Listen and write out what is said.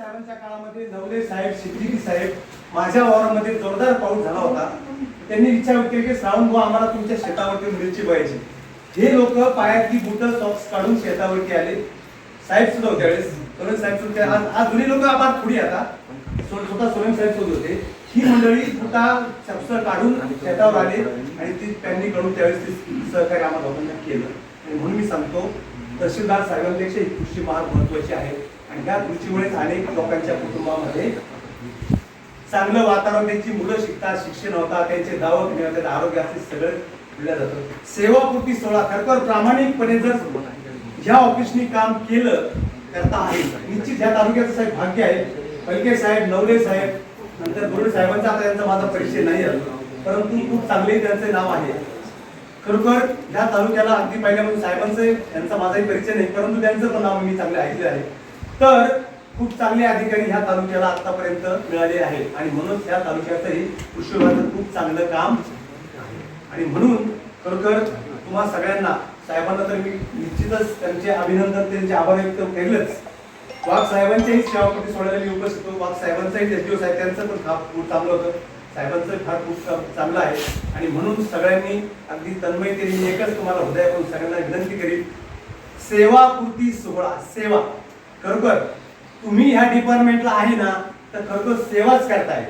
साहेबांच्या काळामध्ये नवले साहेब शिंदगी साहेब माझ्या वावरामध्ये जोरदार पाऊस झाला होता. त्यांनी इच्छा व्यक्त केली की श्रावण भाऊ आम्हाला तुमच्या शेतावरती मिरची पाहिजे. हे लोक पायातली बुट सॉक्स काढून शेतावरती आले. साहेब सुद्धा होते त्यावेळेस. सोरेन साहेब सुद्धा आज आज जुनी लोक आपण थोडी आता. स्वतः सोरेन साहेब सुद्धा होते. ही मंडळी बुटा चपसर काढून शेतावर आले आणि ती त्यांनी कडून त्यावेळेस ते सहकार्य आम्हाला दोघांना केलं. आणि म्हणून मी सांगतो तहसीलदार साहेबांपेक्षा ही कृषी महाग महत्वाची आहे. आणि या दृष्टीमुळेच अनेक लोकांच्या कुटुंबामध्ये चांगलं वातावरण त्यांची मुलं शिकतात शिक्षण होतात त्यांचे दवाखाने होतात आरोग्य असे सगळं दिलं जातं. सेवापूर्ती सोहळा खरोखर प्रामाणिकपणे जर ह्या ऑफिसनी काम केलं करता आहे. निश्चित ह्या तालुक्याचं साहेब भाग्य आहे. पलके साहेब नवले साहेब नंतर गुरुड साहेबांचा आता यांचा माझा परिचय नाही आहे. परंतु खूप चांगले त्यांचे नाव आहे. खरोखर ह्या तालुक्याला अगदी पहिल्यापासून साहेबांचं यांचा माझाही परिचय नाही. परंतु त्यांचं पण नाव मी चांगले ऐकले आहे. तर खूप चांगले अधिकारी ह्या तालुक्याला आतापर्यंत मिळाले आहे आणि म्हणून ह्या तालुक्याचंही कृषी विभागाचं खूप चांगलं काम आहे. आणि म्हणून खरोखर तुम्हा सगळ्यांना साहेबांना तर मी निश्चितच त्यांचे अभिनंदन त्यांचे आभार व्यक्त केलंच. वाघ साहेबांच्याही सेवापती सोडायला मी उपस्थित होतो. वाघ साहेबांचाही एसडीओ साहेब त्यांचं पण फार खूप चांगलं होतं. साहेबांचं फार खूप चांगलं आहे. आणि म्हणून सगळ्यांनी अगदी तन्मयतेने एकच तुम्हाला हृदयाकडून सगळ्यांना विनंती करीन. सेवापूर्ती सोहळा सेवा. खरोखर तुम्ही ह्या डिपार्टमेंटला आहे ना तर खरोखर सेवाच करताय.